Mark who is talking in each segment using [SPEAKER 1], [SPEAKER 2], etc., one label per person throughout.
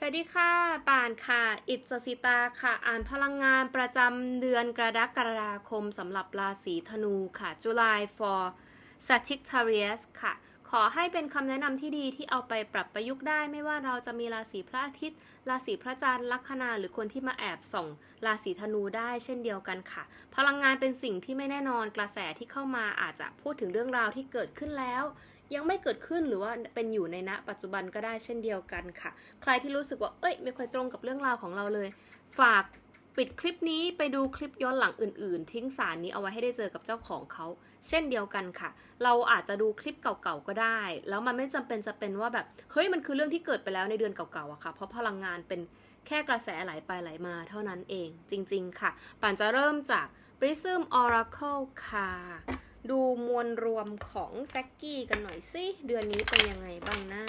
[SPEAKER 1] สวัสดีค่ะ ป่านค่ะ อิสสิตาค่ะ อ่านพลังงานประจำเดือนกรกฎาคมสำหรับราศีธนูค่ะ July for Sagittarius ค่ะ ขอให้เป็นคำแนะนำที่ดีที่เอาไปปรับประยุกต์ได้ไม่ว่าเราจะมีราศีพระอาทิตย์ราศีพระจันทร์ลัคนาหรือคนที่มาแอบส่องราศีธนูได้เช่นเดียวกันค่ะ พลังงานเป็นสิ่งที่ไม่แน่นอนกระแสที่เข้ามาอาจจะพูดถึงเรื่องราวที่เกิดขึ้นแล้วยังไม่เกิดขึ้นหรือว่าเป็นอยู่ในณปัจจุบันก็ได้เช่นเดียวกันค่ะ ใครที่รู้สึกว่าเอ้ยไม่ค่อยตรงกับเรื่องราวของเราเลย ฝาก ปิดคลิปนี้ไปดูคลิปย้อนหลังอื่น ๆ ทิ้งสารนี้เอาไว้ให้ได้เจอกับเจ้าของเขา เช่นเดียวกันค่ะ เราอาจจะดูคลิปเก่าๆก็ได้ แล้วมันไม่จำเป็นจะเป็นว่าแบบเฮ้ยมันคือเรื่องที่เกิดไปแล้วในเดือนเก่าๆอะค่ะ เพราะพลังงานเป็นแค่กระแสไหลไปไหลมาเท่านั้นเองจริง ๆ ค่ะป่านจะเริ่มจาก Prism Oracle ค่ะ ดูมวลรวมของแซกกี้กันหน่อยสิเดือนนี้เป็นยังไงบ้างนะ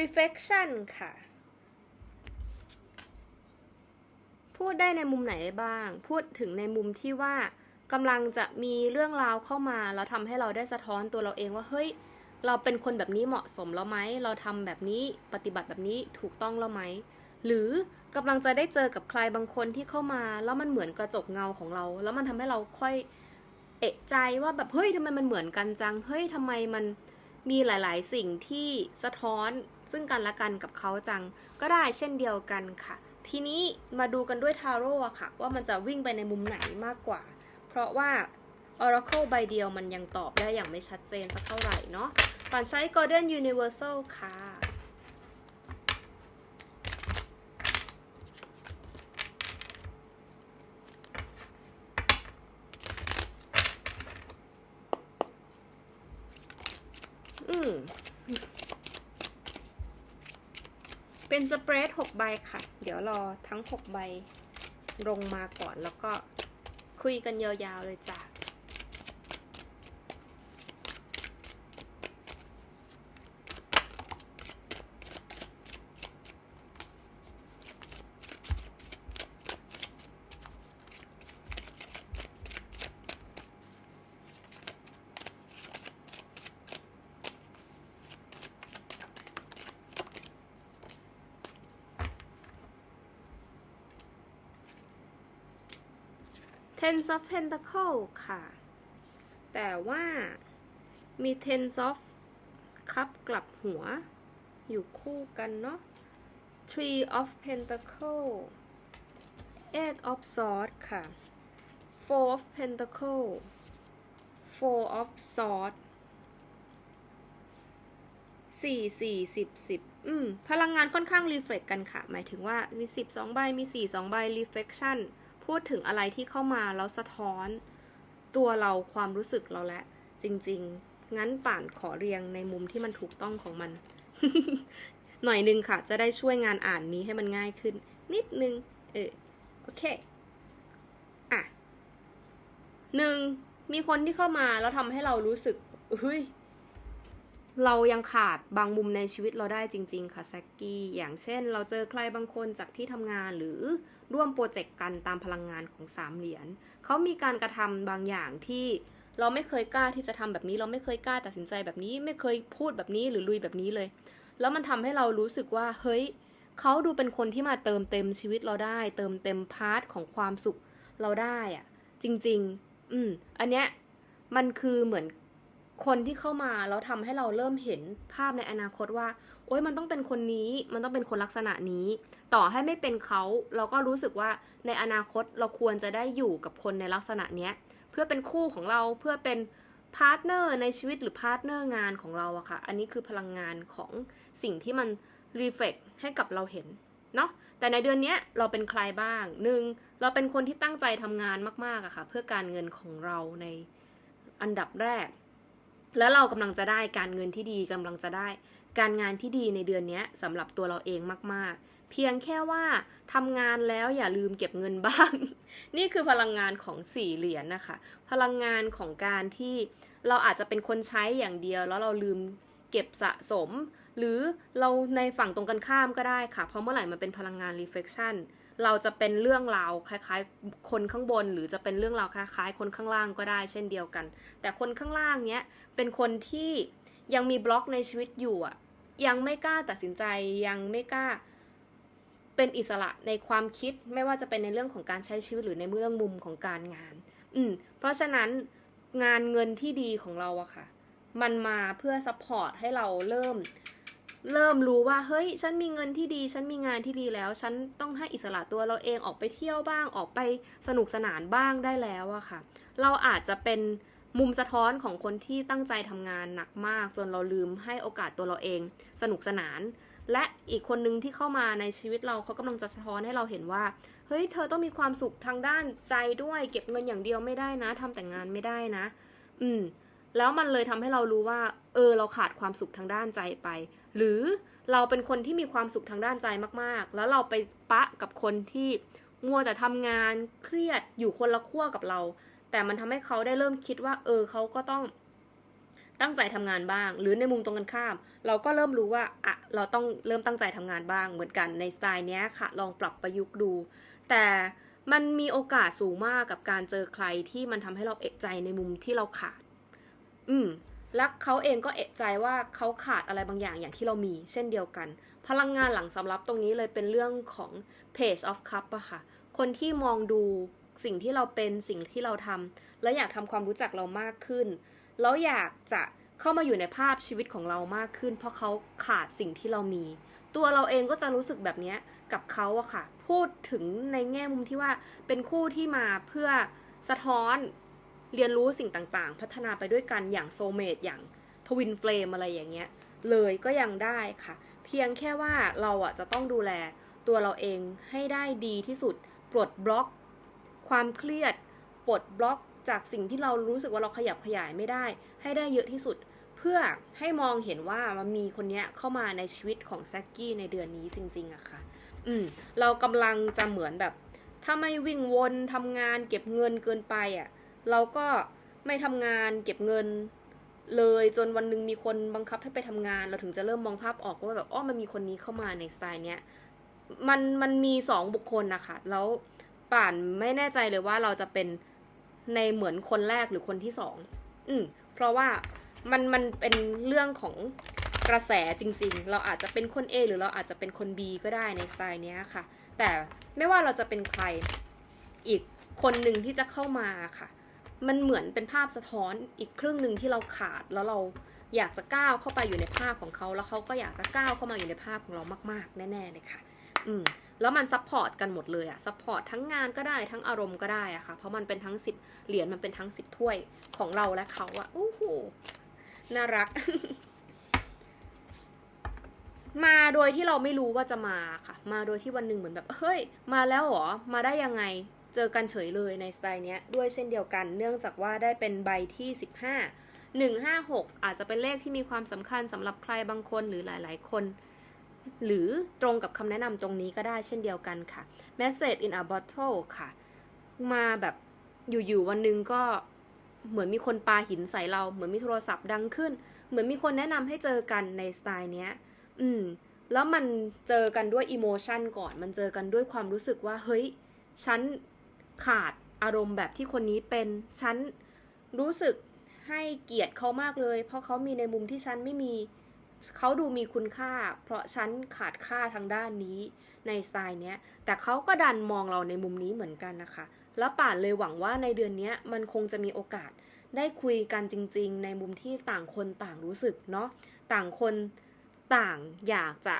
[SPEAKER 1] reflection ค่ะ พูดได้ในมุมไหนได้บ้าง พูดถึงในมุมที่ว่ากำลังจะมีเรื่องราวเข้ามาแล้วทำให้เราได้สะท้อนตัวเราเองว่าเฮ้ย เราเป็นคนแบบนี้เหมาะสมแล้วไหม เราทำแบบนี้ปฏิบัติแบบนี้ถูกต้องแล้วไหม หรือกำลังจะได้เจอกับใครบางคนที่เข้ามา แล้วมันเหมือนกระจกเงาของเรา แล้วมันทำให้เราค่อยเอะใจว่าแบบเฮ้ยทำไมมันเหมือนกันจัง เฮ้ยทำไมมัน มีหลายๆ สิ่งที่สะท้อนซึ่งกันและกันกับเขาจัง ก็ได้เช่นเดียวกันค่ะ ทีนี้มาดูกันด้วยทาโร่ค่ะ ว่ามันจะวิ่งไปในมุมไหนมากกว่า เพราะว่า Oracle ใบเดียวมันยังตอบได้อย่างไม่ชัดเจนสักเท่าไหร่เนาะป่านใช้ Golden Universal ค่ะ อืม เป็นสเปรด6ใบค่ะ เดี๋ยวรอทั้ง 6 ใบลงมาก่อนแล้วก็คุยกันยาวๆเลยจ้ะ Ten of Pentacle ค่ะ แต่ว่ามี Ten of คัพกลับหัว อยู่คู่กันเนาะ Three of Pentacle Eight of Swords ค่ะ Four of Pentacle Four of Swords สี่สี่สิบสิบอืม พลังงานค่อนข้างรีเฟล็กกันค่ะ หมายถึงว่ามีสิบสองใบ มีสี่สองใบ reflection พูดถึงอะไรที่เข้ามาแล้วสะท้อนตัวเราความรู้สึกเราแหละจริง ๆ งั้นป่านขอเรียงในมุมที่มันถูกต้องของมัน หน่อยนึงค่ะ จะได้ช่วยงานอ่านนี้ให้มันง่ายขึ้น นิดนึง เออ โอเค อะหนึ่งมีคนที่เข้ามาแล้วทำให้เรารู้สึกเฮ้ย เรายังขาดบางมุมในชีวิตเราได้จริง ๆ ค่ะแซกกี้ อย่างเช่น เราเจอใครบางคนจากที่ทำงานหรือร่วมโปรเจกต์กันตามพลังงานของสามเหรียญเขามีการกระทำบางอย่างที่เราไม่เคยกล้าที่จะทำแบบนี้ เราไม่เคยกล้าตัดสินใจแบบนี้ ไม่เคยพูดแบบนี้หรือลุยแบบนี้เลย แล้วมันทำให้เรารู้สึกว่า เฮ้ยเขาดูเป็นคนที่มาเติมเต็มชีวิตเราได้ เติมเต็มพาร์ทของความสุขเราได้อะจริง ๆ อืมอันเนี้ยมันคือเหมือน คนที่เข้ามาแล้วทำให้เราเริ่มเห็นภาพในอนาคตว่า โอ๊ยมันต้องเป็นคนนี้ มันต้องเป็นคนลักษณะนี้ ต่อให้ไม่เป็นเขาเราก็รู้สึกว่าในอนาคตเราควรจะได้อยู่กับคนในลักษณะเนี้ย เพื่อเป็นคู่ของเราเพื่อเป็นพาร์ทเนอร์ในชีวิตหรือพาร์ทเนอร์งานของเราอะค่ะ อันนี้คือพลังงานของสิ่งที่มันรีเฟกให้กับเราเห็นเนาะ แต่ในเดือนนี้เราเป็นใครบ้างหนึ่งเราเป็นคนที่ตั้งใจทำงานมากๆอะค่ะ เพื่อการเงินของเราในอันดับแรก แล้วเรากำลังจะได้การเงินที่ดีกำลังจะได้ การงานที่ดีในเดือนนี้สำหรับตัวเราเองมาก ๆ เพียงแค่ว่าทำงานแล้วอย่าลืมเก็บเงินบ้าง นี่คือพลังงานของสี่เหรียญนะคะ พลังงานของการที่เราอาจจะเป็นคนใช้อย่างเดียว แล้วเราลืมเก็บสะสม หรือเราในฝั่งตรงกันข้ามก็ได้ค่ะ เพราะเมื่อไหร่มันเป็นพลังงาน reflection เราจะเป็นเรื่องราวคล้ายๆ คนข้างบน หรือจะเป็นเรื่องราวคล้ายๆ คนข้างล่างก็ได้เช่นเดียวกัน แต่คนข้างล่างเนี้ยเป็นคนที่ยังมีบล็อกในชีวิตอยู่อะยังไม่กล้าตัดสินใจยังไม่กล้าเป็นอิสระในความคิดไม่ว่าจะเป็นในเรื่องของการใช้ชีวิตหรือในเรื่องมุมของการงาน อืม เพราะฉะนั้นงานเงินที่ดีของเราอะค่ะ มันมาเพื่อซัพพอร์ตให้เราเริ่ม เริ่มรู้ว่าเฮ้ย ฉันมีเงินที่ดี ฉันมีงานที่ดีแล้ว ฉันต้องให้อิสระตัวเราเองออกไปเที่ยวบ้างออกไปสนุกสนานบ้างได้แล้วอะค่ะ เราอาจจะเป็นมุมสะท้อนของคนที่ตั้งใจทำงานหนักมาก จนเราลืมให้โอกาสตัวเราเอง สนุกสนาน และอีกคนนึงที่เข้ามาในชีวิตเราเขากำลังจะสะท้อนให้เราเห็นว่าเฮ้ยเธอต้องมีความสุขทางด้านใจด้วย เก็บเงินอย่างเดียวไม่ได้นะทำแต่งงานไม่ได้นะ อืมแล้วมันเลยทำให้เรารู้ว่า เออ เราขาดความสุขทางด้านใจไป หรือเราเป็นคนที่มีความสุขทางด้านใจมากๆ แล้วเราไปปะกับคนที่มัวแต่ทำงานเครียดอยู่คนละขั้วกับเรา แต่มันทำให้เขาได้เริ่มคิดว่า เออเขาก็ต้องตั้งใจทำงานบ้าง หรือในมุมตรงกันข้าม เราก็เริ่มรู้ว่าอะเราต้องเริ่มตั้งใจทำงานบ้างเหมือนกันในสไตล์เนี้ยค่ะ ลองปรับประยุกต์ดู แต่มันมีโอกาสสูงมากกับการเจอใครที่มันทำให้เราเอกใจในมุมที่เราขาด อืม และเขาเองก็เอะใจว่าเขาขาดอะไรบางอย่างอย่างที่เรามี เช่นเดียวกัน พลังงานหลังสำรับตรงนี้เลยเป็นเรื่องของ page of cup อะค่ะ คนที่มองดูสิ่งที่เราเป็นสิ่งที่เราทำและอยากทำความรู้จักเรามากขึ้น แล้วอยากจะเข้ามาอยู่ในภาพชีวิตของเรามากขึ้น เพราะเขาขาดสิ่งที่เรามี ตัวเราเองก็จะรู้สึกแบบนี้กับเขาอะค่ะ พูดถึงในแง่มุมที่ว่าเป็นคู่ที่มาเพื่อสะท้อน เรียนรู้สิ่งต่างๆ พัฒนาไปด้วยกันอย่างโซเมตอย่างทวินเฟลมอะไรอย่างเงี้ยเลยก็ยังได้ค่ะ เพียงแค่ว่าเราอะจะต้องดูแลตัวเราเองให้ได้ดีที่สุด ปลดบล็อก ความเครียด ปลดบล็อกจากสิ่งที่เรารู้สึกว่าเราขยับขยายไม่ได้ ให้ได้เยอะที่สุด เพื่อให้มองเห็นว่ามันมีคนเนี้ยเข้ามาในชีวิตของแซกกี้ในเดือนนี้จริง ๆอะค่ะ อืมเรากำลังจะเหมือนแบบ ถ้าไม่วิ่งวนทำงานเก็บเงินเกินไปอะ เราก็ไม่ทำงานเก็บเงินเลยจนวันหนึ่งมีคนบังคับให้ไปทำงาน เราถึงจะเริ่มมองภาพออกว่าแบบอ้อมันมีคนนี้เข้ามาในสไตล์เนี้ยมันมันมีสองบุคคลนะคะแล้วป่านไม่แน่ใจเลยว่าเราจะเป็นในเหมือนคนแรกหรือคนที่สองอืมเพราะว่ามันมันเป็นเรื่องของกระแสจริง ๆ เราอาจจะเป็นคน A หรือเราอาจจะเป็นคน B ก็ได้ในสไตล์เนี้ยค่ะ แต่ไม่ว่าเราจะเป็นใครอีกคนหนึ่งที่จะเข้ามาค่ะ มันเหมือนเป็นภาพสะท้อนอีกครึ่งหนึ่งที่เราขาดแล้วเราอยากจะก้าวเข้าไปอยู่ในภาพของเขาแล้วเขาก็อยากจะก้าวเข้ามาอยู่ในภาพของเรามาก ๆ แน่ ๆ เลยค่ะ อืมแล้วมันซัพพอร์ตกันหมดเลยอะซัพพอร์ตทั้งงานก็ได้ทั้งอารมณ์ก็ได้อะค่ะ เพราะมันเป็นทั้งสิบเหรียญมันเป็นทั้งสิบถ้วยของเราและเขาอะอู้หูน่ารัก มาโดยที่เราไม่รู้ว่าจะมาค่ะ มาโดยที่วันหนึ่งเหมือนแบบ เฮ้ย มาแล้วเหรอ มาได้ยังไง เจอกันเฉยเลยในสไตล์นี้ด้วยเช่นเดียวกัน เนื่องจากว่าได้เป็นใบที่ 15 156 อาจจะเป็นเลขที่มีความสำคัญสำหรับใครบางคนหรือหลาย ๆ คน หรือตรงกับคำแนะนำตรงนี้ก็ได้เช่นเดียวกันค่ะ message in a bottle ค่ะ มาแบบอยู่ ๆ วันหนึ่งก็เหมือนมีคนปาหินใส่เรา เหมือนมีโทรศัพท์ดังขึ้น เหมือนมีคนแนะนำให้เจอกันในสไตล์เนี้ย อืม แล้วมันเจอกันด้วยอิโมชันก่อน มันเจอกันด้วยความรู้สึกว่า เฮ้ย ฉัน ขาดอารมณ์แบบที่คนนี้เป็นฉันรู้สึกให้เกียรติเขามากเลย เพราะเขามีในมุมที่ฉันไม่มีเขาดูมีคุณค่า เพราะฉันขาดค่าทางด้านนี้ในสไตล์เนี้ย แต่เขาก็ดันมองเราในมุมนี้เหมือนกันนะคะ แล้วป่านเลยหวังว่าในเดือนนี้มันคงจะมีโอกาสได้คุยกันจริง ๆ ในมุมที่ต่างคนต่างรู้สึกเนาะต่างคนต่างอยากจะ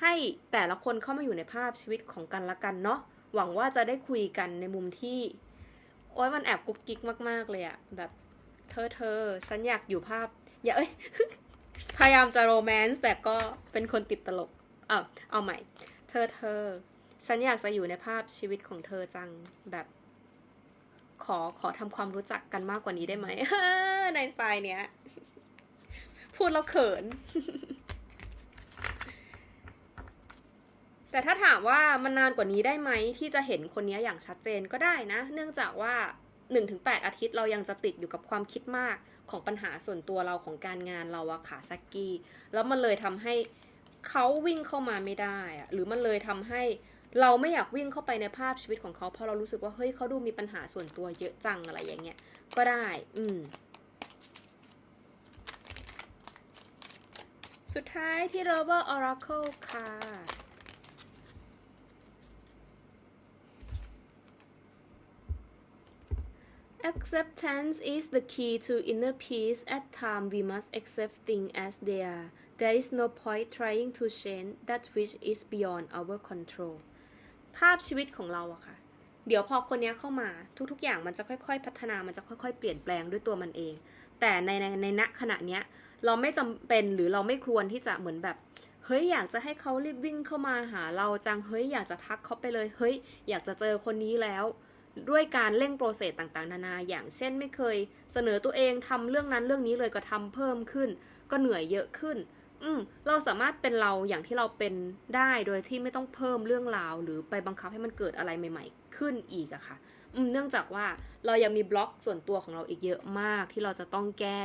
[SPEAKER 1] ให้แต่ละคนเข้ามาอยู่ในภาพชีวิตของกันละกันเนาะ หวังว่าจะได้คุยกันในมุมที่ โอ๊ยมันแอบกุ๊กกิ๊กมาก ๆ เลยอะแบบ เธอเธอฉันอยากอยู่ภาพ อย่าเอ้ย พยายามจะโรแมนต์แต่ก็เป็นคนติดตลกเออเอาใหม่ เธอเธอ ฉันอยากจะอยู่ในภาพชีวิตของเธอจังแบบ ขอขอทำความรู้จักกันมากกว่านี้ได้ไหมในสไตล์เนี้ย พูดแล้วเขิน แต่ถ้าถามว่ามันนานกว่านี้ได้ไหมที่จะเห็นคนนี้อย่างชัดเจนก็ได้นะ เนื่องจากว่า 1-8 อาทิตย์เรายังจะติดอยู่กับความคิดมากของปัญหาส่วนตัวเราของการงานเราอะค่ะแซกกี้ แล้วมันเลยทำให้เขาวิ่งเข้ามาไม่ได้อะหรือมันเลยทำให้เราไม่อยากวิ่งเข้าไปในภาพชีวิตของเขาเพราะเรารู้สึกว่าเฮ้ยเขาดูมีปัญหาส่วนตัวเยอะจังอะไรอย่างเงี้ยก็ได้ อืมสุดท้ายที่ Rover Oracle ค่ะ Acceptance is the key to inner peace. At time we must accept things as they are. There is no point trying to change that which is beyond our control. ภาพชีวิตของเราอะค่ะ เดี๋ยวพอคนเนี้ยเข้ามาทุกๆอย่างมันจะค่อยๆ พัฒนามันจะค่อยๆ เปลี่ยนแปลงด้วยตัวมันเอง แต่ในในในณขณะเนี้ยเราไม่จำเป็นหรือเราไม่ควรที่จะเหมือนแบบเฮ้ยอยากจะให้เขารีบวิ่งเข้ามาหาเราจังเฮ้ยอยากจะทักเขาไปเลยเฮ้ยอยากจะเจอคนนี้แล้ว ด้วยการเร่งโปรเซสต่างๆ นานาอย่างเช่นไม่เคย เสนอตัวเองทำเรื่องนั้นเรื่องนี้เลยก็ทำเพิ่มขึ้น ก็เหนื่อยเยอะขึ้น อืมเราสามารถเป็นเราอย่างที่เราเป็นได้โดยที่ไม่ต้องเพิ่มเรื่องราว หรือไปบังคับให้มันเกิดอะไรใหม่ ๆ ขึ้นอีกอะค่ะ อืมเนื่องจากว่าเรายังมีบล็อกส่วนตัวของเราอีกเยอะมากที่เราจะต้องแก้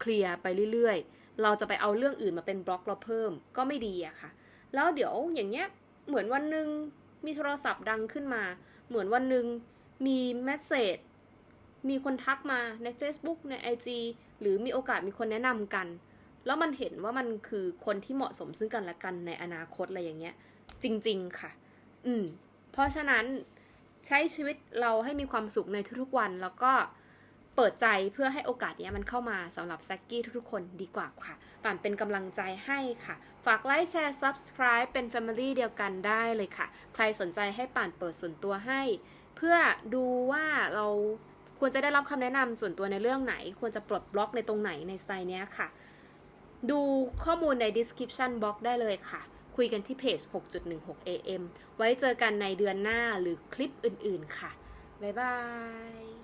[SPEAKER 1] เคลียร์ไปเรื่อยๆ เราจะไปเอาเรื่องอื่นมาเป็นบล็อกเราเพิ่มก็ไม่ดีอะค่ะ แล้วเดี๋ยวอย่างเงี้ยเหมือนวันหนึ่งมีโทรศัพท์ดังขึ้นมา เหมือนวันหนึ่ง มีแมสเซจมีคนทักมาใน Facebook ใน IG หรือมีโอกาสมีคนแนะนำกัน แล้วมันเห็นว่ามันคือคนที่เหมาะสมซึ่งกันและกันในอนาคตอะไรอย่างเงี้ย จริง ๆ ค่ะ อืม เพราะฉะนั้นใช้ชีวิตเราให้มีความสุขในทุกๆวัน แล้วก็เปิดใจเพื่อให้โอกาสเนี้ยมันเข้ามาสำหรับแซกกี้ทุกๆ คนดีกว่าค่ะป่านเป็นกำลังใจให้ค่ะ ฝากไลค์แชร์ Subscribe เป็น Family เดียวกันได้เลยค่ะ ใครสนใจให้ป่านเปิดส่วนตัวให้ เพื่อดูว่าเราควรจะได้รับคำแนะนำส่วนตัวในเรื่องไหน ควรจะปลดบล็อกในตรงไหนในสไตล์นี้ค่ะ ดูข้อมูลใน description box ได้เลยค่ะ คุยกันที่เพจ 6.16 AM ไว้เจอกันในเดือนหน้าหรือคลิปอื่นๆค่ะ บ๊ายบาย